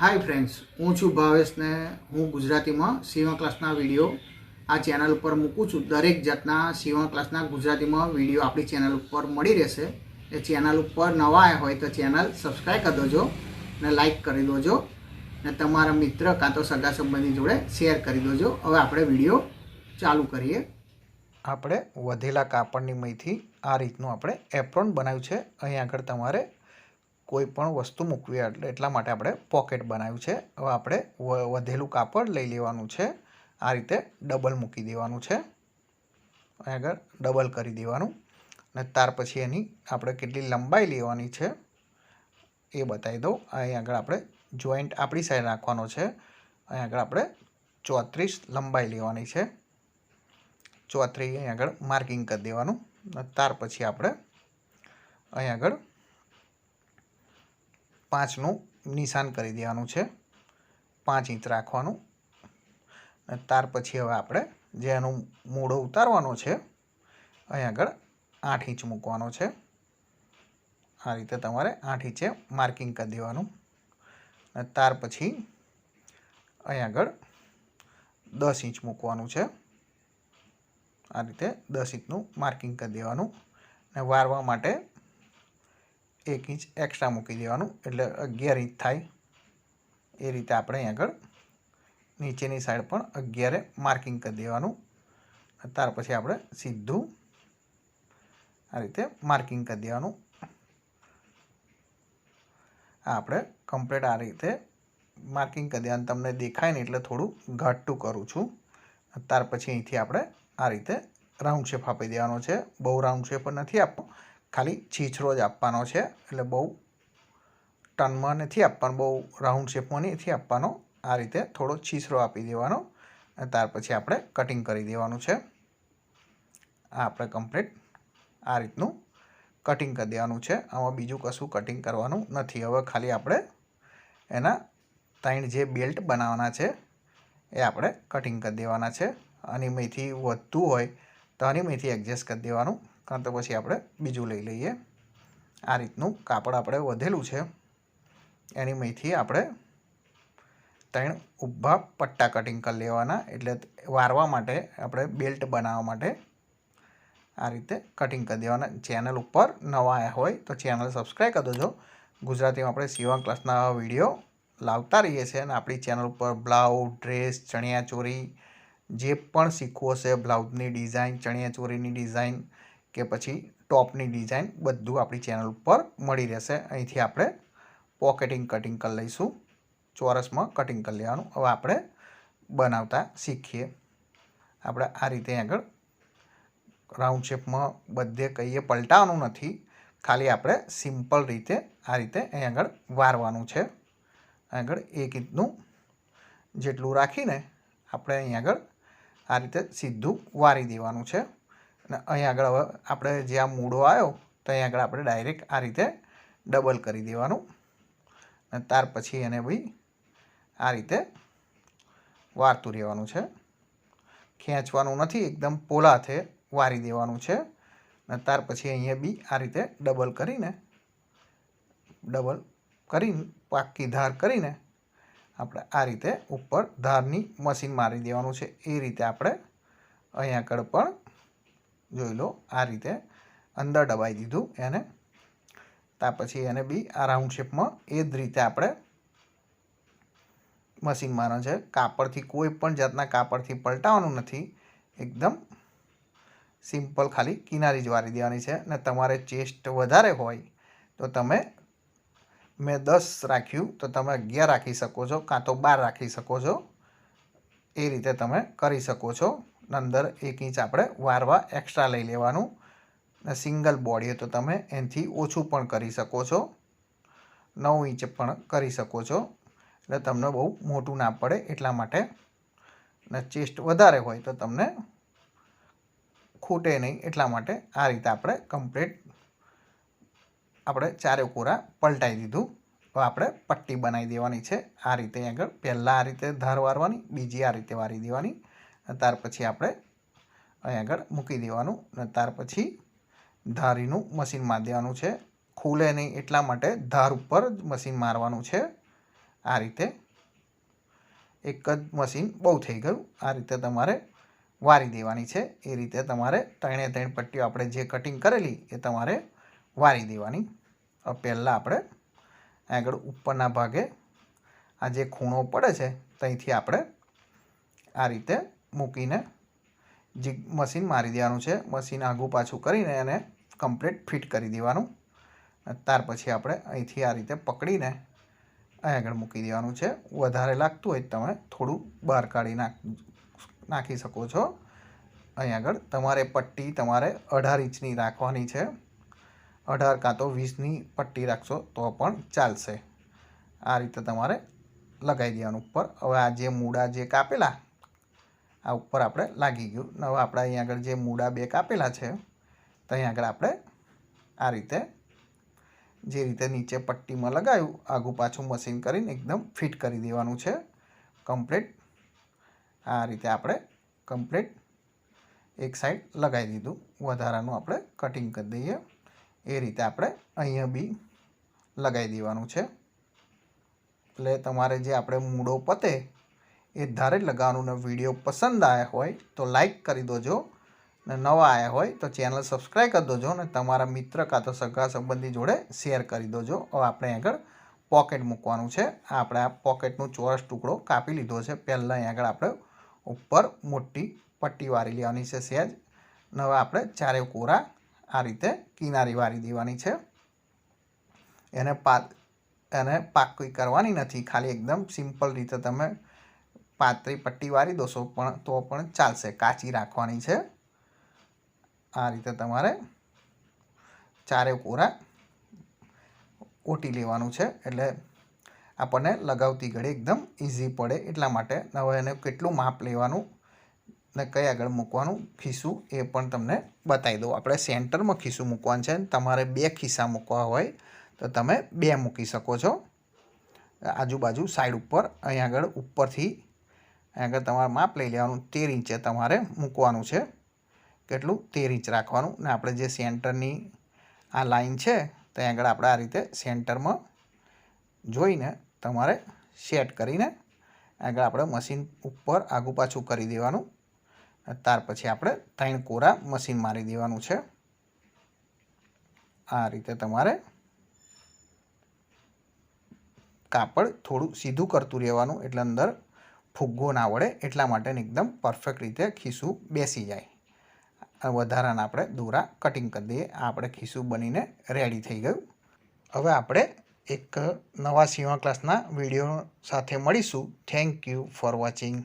Hi friends હું છું ભાવેશને હું ગુજરાતીમાં સીવણ ક્લાસના વીડિયો આ ચેનલ ઉપર મૂકું છું. દરેક જાતના સીવણ ક્લાસના ગુજરાતીમાં વીડિયો આપણી ચેનલ ઉપર મળી રહેશે. એ ચેનલ ઉપર નવા આવ્યા હોય તો ચેનલ સબસ્ક્રાઈબ કરી દેજો ને લાઈક કરી દેજો ને તમારા મિત્ર કાં તો સગા સંબંધી જોડે શેર કરી દેજો. હવે આપણે વીડિયો ચાલુ કરીએ. આપણે વધેલા કાપડની મહીથી આ રીતનું આપણે એપ્રોન બનાવ્યું છે. અહીં આગળ તમારે કોઈ પણ વસ્તુ મૂકવી એટલે એટલા માટે આપણે પોકેટ બનાવ્યું છે. હવે આપણે વધેલું કાપડ લઈ લેવાનું છે. આ રીતે ડબલ મૂકી દેવાનું છે. આગળ ડબલ કરી દેવાનું. અને ત્યાર પછી એની આપણે કેટલી લંબાઈ લેવાની છે એ બતાવી દઉં. અહીં આગળ આપણે જોઈન્ટ આપણી સાઈડ રાખવાનો છે. અહીં આગળ આપણે ચોત્રીસ લંબાઈ લેવાની છે. ચોત્રીસ અહીં આગળ માર્કિંગ કરી દેવાનું. ત્યાર પછી આપણે અહીં આગળ પાંચનું નિશાન કરી દેવાનું છે. પાંચ ઇંચ રાખવાનું. ત્યાર પછી હવે આપણે જે એનું મૂળો ઉતારવાનો છે, અહીં આગળ આઠ ઇંચ મૂકવાનો છે. આ રીતે તમારે આઠ ઇંચે માર્કિંગ કરી દેવાનું. અને ત્યાર પછી અહીં આગળ દસ ઇંચ મૂકવાનું છે. આ રીતે દસ ઇંચનું માર્કિંગ કરી દેવાનું. ને વારવા માટે એક ઇંચ એક્સ્ટ્રા મૂકી દેવાનું. એટલે અગિયાર ઇંચ થાય. એ રીતે આપણે આગળ નીચેની સાઈડ પણ અગિયારે માર્કિંગ કરી દેવાનું. ત્યાર પછી આપણે સીધું આ રીતે માર્કિંગ કરી દેવાનું. આપણે કમ્પ્લીટ આ રીતે માર્કિંગ કરી દેવાનું. તમને દેખાય ને એટલે થોડું ઘાટું કરું છું. ત્યાર પછી અહીંથી આપણે આ રીતે રાઉન્ડ શેપ આપી દેવાનો છે. બહુ રાઉન્ડ શેપ નથી આપવો ખાલી છીછરો જ આપવાનો છે. એટલે બહુ ટનમાં નથી આપવાનો, બહુ રાઉન્ડ શેપમાં નથી આપવાનો. આ રીતે થોડો છીછરો આપી દેવાનો અને ત્યાર પછી આપણે કટિંગ કરી દેવાનું છે. આ આપણે કમ્પ્લીટ આ રીતનું કટિંગ કરી દેવાનું છે. આમાં બીજું કશું કટિંગ કરવાનું નથી. હવે ખાલી આપણે એના ત્રણ જે બેલ્ટ બનાવવાના છે એ આપણે કટિંગ કરી દેવાના છે. અને મેથી વધતું હોય તો આની મેથી એડજસ્ટ કરી દેવાનું. કાં તો પછી આપણે બીજું લઈ લઈએ. આ રીતનું કાપડ આપણે વધેલું છે. એની મેથી આપણે ત્રણ ઊભા પટ્ટા કટિંગ કરી લેવાના, એટલે વારવા માટે આપણે બેલ્ટ બનાવવા માટે આ રીતે કટિંગ કરી દેવાના. ચેનલ ઉપર નવા આવ્યા હોય તો ચેનલ સબસ્ક્રાઈબ કરી દેજો. ગુજરાતીમાં આપણે સીવણ ક્લાસના વીડિયો લાવતા રહીએ છીએ અને આપણી ચેનલ ઉપર બ્લાઉઝ ડ્રેસ ચણિયાચોળી જે પણ શીખવું હશે બ્લાઉઝની ડિઝાઇન ચણિયાચોળીની ડિઝાઇન કે પછી ટોપની ડિઝાઇન બધું આપણી ચેનલ ઉપર મળી રહેશે. અહીંથી આપણે પોકેટિંગ કટિંગ કરી લઈશું. ચોરસમાં કટિંગ કરી લેવાનું. હવે આપણે બનાવતા શીખીએ. આપણે આ રીતે આગળ રાઉન્ડ શેપમાં બધે કહીએ. પલટાવાનું નથી. ખાલી આપણે સિમ્પલ રીતે આ રીતે અહીં આગળ વારવાનું છે. આગળ એક ઇંચનું જેટલું રાખીને આપણે અહીં આગળ આ રીતે સીધું વારી દેવાનું છે. અને અહીં આગળ હવે આપણે જે આ મૂળો આવ્યો, તો અહીં આગળ આપણે ડાયરેક્ટ આ રીતે ડબલ કરી દેવાનું. અને ત્યાર પછી એને ભાઈ આ રીતે વારતું રહેવાનું છે. ખેંચવાનું નથી, એકદમ પોલાથે વારી દેવાનું છે. અને ત્યાર પછી અહીંયા બી આ રીતે ડબલ કરીને ડબલ કરીને, પાકી ધાર કરીને આપણે આ રીતે ઉપર ધારની મશીન મારી દેવાનું છે. એ રીતે આપણે અહીંયા આગળ પણ જોઈ લો આ રીતે અંદર દબાઈ દીધું એને. ત્યાર પછી એને બી આ રાઉન્ડ શેપમાં એ જ રીતે આપણે મશીન મારવાનું છે. કાપડથી કોઈ પણ જાતના કાપડથી પલટાવવાનું નથી. એકદમ સિમ્પલ ખાલી કિનારી જ વારી દેવાની છે અને તમારે ચેસ્ટ વધારે હોય તો તમે મેં દસ રાખ્યું તો તમે અગિયાર રાખી શકો છો કાં તો બાર રાખી શકો છો. એ રીતે તમે કરી શકો છો. અંદર એક ઇંચ આપણે વારવા એક્સ્ટ્રા લઈ લેવાનું. ને સિંગલ બોડી તો તમે એનાથી ઓછું પણ કરી શકો છો. નવ ઇંચ પણ કરી શકો છો. એટલે તમને બહુ મોટું ના પડે એટલા માટે. ને ચેસ્ટ વધારે હોય તો તમને ખૂટે નહીં એટલા માટે આ રીતે આપણે કમ્પ્લીટ આપણે ચારે કોરા પલટાઈ દીધું. હવે આપણે પટ્ટી બનાવી દેવાની છે. આ રીતે આગળ પહેલાં આ રીતે ધાર વારવાની, બીજી આ રીતે વારી દેવાની. ત્યાર પછી આપણે અહીં આગળ મૂકી દેવાનું અને ત્યાર પછી ધારીનું મશીન માર દેવાનું છે. ખુલે નહીં એટલા માટે ધાર ઉપર જ મશીન મારવાનું છે. આ રીતે એક જ મશીન બહુ થઈ ગયું. આ રીતે તમારે વારી દેવાની છે. એ રીતે તમારે ત્રણે ત્રણ પટ્ટીઓ આપણે જે કટિંગ કરેલી એ તમારે વારી દેવાની. પહેલાં આપણે આગળ ઉપરના ભાગે આ જે ખૂણો પડે છે, ત્યાંથી આપણે આ રીતે મૂકીને જે મશીન મારી દેવાનું છે, મશીન આગું પાછું કરીને એને કમ્પ્લીટ ફિટ કરી દેવાનું. ત્યાર પછી આપણે અહીંથી આ રીતે પકડીને અહીં આગળ મૂકી દેવાનું છે. વધારે લાગતું હોય તમે થોડું બહાર કાઢી નાખ, નાખી શકો છો. અહીં આગળ તમારે પટ્ટી તમારે અઢાર ઇંચની રાખવાની છે. અઢાર કાં તો વીસની પટ્ટી રાખશો તો પણ ચાલશે. આ રીતે તમારે લગાવી દેવાનું ઉપર. હવે આ જે મૂળા જે કાપેલા આ ઉપર આપણે લાગી ગયું. હવે આપણે અહીં આગળ જે મૂળા બે કાપેલા છે, તો અહીં આગળ આપણે આ રીતે, જે રીતે નીચે પટ્ટીમાં લગાવ્યું આગું પાછું મશીન કરીને એકદમ ફિટ કરી દેવાનું છે. કમ્પ્લીટ આ રીતે આપણે કમ્પ્લીટ એક સાઈડ લગાવી દીધું. વધારાનું આપણે કટિંગ કરી દઈએ. એ રીતે આપણે અહીંયા બી લગાવી દેવાનું છે. એટલે તમારે જે આપણે મૂળો પતે એ ધારે લગાવવાનું વીડિયો પસંદ આવ્યા હોય તો લાઈક કરી દેજો ને નવા આવ્યા હોય તો ચેનલ સબસ્ક્રાઈબ કરી દેજો અને તમારા મિત્ર કાં તો સગા સંબંધી જોડે શેર કરી દેજો. હવે આપણે આગળ પોકેટ મૂકવાનું છે. આપણે આ પોકેટનો ચોરસ ટુકડો કાપી લીધો છે. પહેલાં અહીં આગળ આપણે ઉપર મોટી પટ્ટી વારી લેવાની છે સહેજ ને હવે આપણે ચારે કોરા આ રીતે કિનારી વારી દેવાની છે. એને પા, એને પાકી કરવાની નથી. ખાલી એકદમ સિમ્પલ રીતે તમે પાતળી પટ્ટી વાળી દોશો પણ તો પણ ચાલશે. કાચી રાખવાની છે. આ રીતે તમારે ચારે કોરા ઓટી લેવાનું છે. એટલે આપણને લગાવતી ઘડી એકદમ ઇઝી પડે. એટલા માટે હવે એને કેટલું માપ લેવાનું ને કઈ આગળ મૂકવાનું ખિસ્સું એ પણ તમને બતાવી દઉં. આપણે સેન્ટરમાં ખિસ્સું મૂકવાનું છે. તમારે બે ખિસ્સા મૂકવા હોય તો તમે બે મૂકી શકો છો. આજુબાજુ સાઈડ ઉપર, અહીં આગળ ઉપરથી આગળ તમારે માપ લઈ લેવાનું. તેર ઇંચે તમારે મૂકવાનું છે. કેટલું? તેર ઇંચ રાખવાનું. ને આપણે જે સેન્ટરની આ લાઈન છે ત્યાં આગળ આપણે આ રીતે સેન્ટરમાં જોઈને તમારે સેટ કરીને આગળ આપણે મશીન ઉપર આગું પાછું કરી દેવાનું. ત્યાર પછી આપણે ત્રણ કોરા મશીન મારી દેવાનું છે. આ રીતે તમારે કાપડ થોડું સીધું કરતું રહેવાનું. એટલે અંદર ફુગ્ગો ના વળે એટલા માટે એકદમ પરફેક્ટ રીતે ખીસું બેસી જાય. વધારાના આપણે દોરા કટિંગ કરી દઈએ. આપણે ખીસું બનીને રેડી થઈ ગયું. હવે આપણે એક નવા સીવા ક્લાસના વીડિયો સાથે મળીશું. Thank you for watching